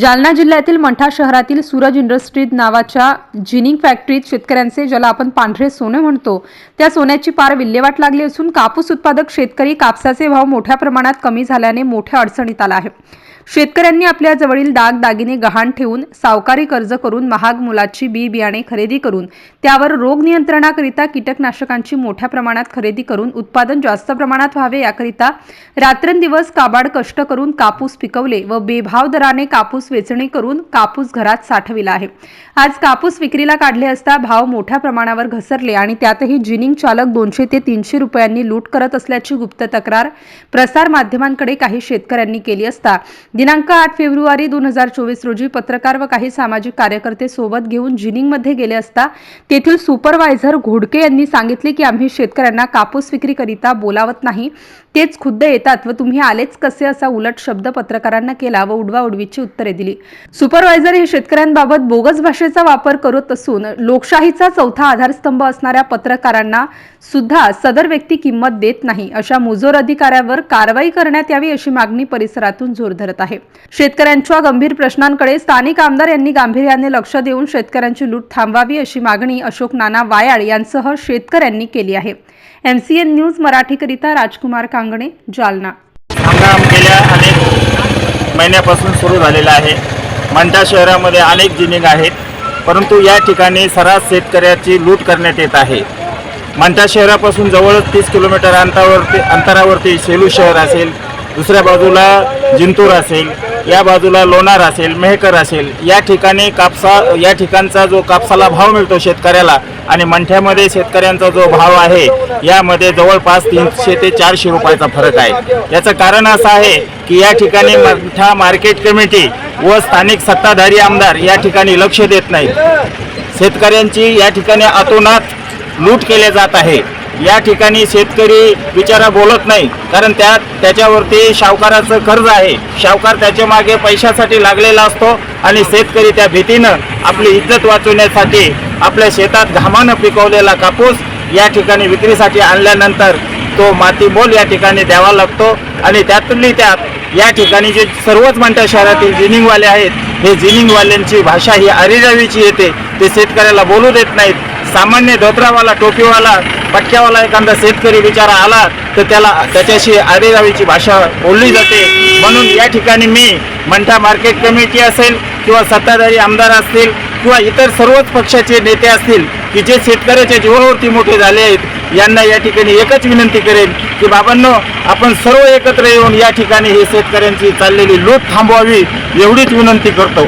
जालना जिल्ह्यातील मंठा शहरातील सूरज इंडस्ट्रीज नावाच्या जिनिंग फॅक्टरीत शेतकऱ्यांचे ज्याला आपण पांढरे सोने म्हणतो त्या सोन्याची पार विल्हेवाट लागली असून कापूस उत्पादक शेतकरी कापसाचे भाव मोठ्या प्रमाणात कमी झाल्याने मोठ्या अडचणीत आला आहे. शेतकऱ्यांनी आपल्या जवळील दाग दागिने गहाण ठेवून सावकारी कर्ज करून महाग मुलाची बी बियाणे खरेदी करून त्यावर रोग नियंत्रणाकरिता कीटकनाशकांची मोठ्या प्रमाणात खरेदी करून उत्पादन जास्त प्रमाणात व्हावे याकरिता रात्रंदिवस काबाड कष्ट करून कापूस पिकवले व बेभाव दराने कापूस वेचणी करून कापूस घरात साठविला आहे. आज कापूस विक्रीला काढले असता भाव मोठ्या प्रमाणावर घसरले आणि त्यातही जिनिंग चालक दोनशे ते तीनशे रुपयांनी लूट करत असल्याची गुप्त तक्रार प्रसार माध्यमांकडे काही शेतकऱ्यांनी केली असता दिनांक आठ फेब्रुवारी दोन हजार चोवीस रोजी पत्रकार व काही सामाजिक कार्यकर्ते सोबत घेऊन जिनिंगमध्ये गेले असता तेथील सुपरवायझर घोडके यांनी सांगितले की आम्ही शेतकऱ्यांना कापूस विक्रीकरिता बोलावत नाही. तेच खुद्द येतात व तुम्ही आलेच कसे असा उलट शब्द पत्रकारांना केला व उडवाउडवीची उत्तरे दिली. सुपरवायझर हे शेतकऱ्यांबाबत बोगस भाषेचा वापर करत असून लोकशाहीचा चौथा आधारस्तंभ असणाऱ्या पत्रकारांना सुद्धा सदर व्यक्ती किंमत देत नाही. अशा मुजोर अधिकाऱ्यावर कारवाई करण्यात यावी अशी मागणी परिसरातून जोर धरत आहे. शेतकऱ्यांच्या गंभीर प्रश्नांकडे स्थानिक आमदार यांनी गांभीर्याने लक्ष देऊन शेतकऱ्यांची लूट थांबवावी अशी मागणी अशोक नाना वायाळ यांसह शेतकऱ्यांनी केली आहे. एमसीएन न्यूज मराठीकरिता राजकुमार कांगणे जालना. हंगाम गेल्या अनेक महिन्यापासून सुरू झालेला आहे. मंठा शहरामध्ये अनेक जिनिंग आहेत परंतु या ठिकाणी सर्रास शेतकऱ्याची लूट करण्यात येत आहे. मंठा शहरापासून जवळच तीस किलोमीटर अंतरावरती अंतरावरती सेलू शहर असेल दुसऱ्या बाजूला जिंतूर असेल या बाजूला लोणार असेल मेहकर असेल या ठिकाणी कापसा या ठिकाणचा जो कापसाला भाव मिळतो शेतकऱ्याला आणि मंठ्यामध्ये शेतकऱ्यांचा जो भाव आहे यामध्ये जवळपास तीनशे ते चारशे रुपयाचा फरक आहे. याचं कारण असं आहे की या ठिकाणी मंठा मार्केट कमिटी व स्थानिक सत्ताधारी आमदार या ठिकाणी लक्ष देत नाहीत. शेतकऱ्यांची या ठिकाणी अतोनात लूट केले जात आहे. या ठिकाणी शेतकरी बिचारा बोलत नाही. कारण त्या त्याच्यावरती सावकाराचं कर्ज आहे. सावकार त्याच्यामागे पैशासाठी लागलेला असतो आणि शेतकरी त्या भीतीनं आपली इज्जत वाचवण्यासाठी आपल्या शेतात घामानं पिकवलेला कापूस या ठिकाणी विक्रीसाठी आणल्यानंतर तो मातीमोल या ठिकाणी द्यावा लागतो आणि त्यातली त्यात या ठिकाणी जे सर्वच म्हणत्या शहरातील जिनिंगवाले आहेत हे जिनिंगवाल्यांची भाषा ही अरिरावीची येते. ते शेतकऱ्याला बोलू देत नाहीत. सामान्य धोत्रावाला टोपीवाला पटक्यावाला एखादा शेतकरी बिचारा आला तर त्याला त्याच्याशी आरेरावीची भाषा बोलली जाते. म्हणून या ठिकाणी मी मंठा मार्केट कमिटी असेल किंवा सत्ताधारी आमदार असतील किंवा इतर सर्वच पक्षाचे नेते असतील की जे शेतकऱ्याच्या जीवावरती मोठे झाले आहेत यांना या ठिकाणी एकच विनंती करेन की बाबांनो आपण सर्व एकत्र येऊन या ठिकाणी हे शेतकऱ्यांची चाललेली लूट थांबवावी एवढीच विनंती करतो.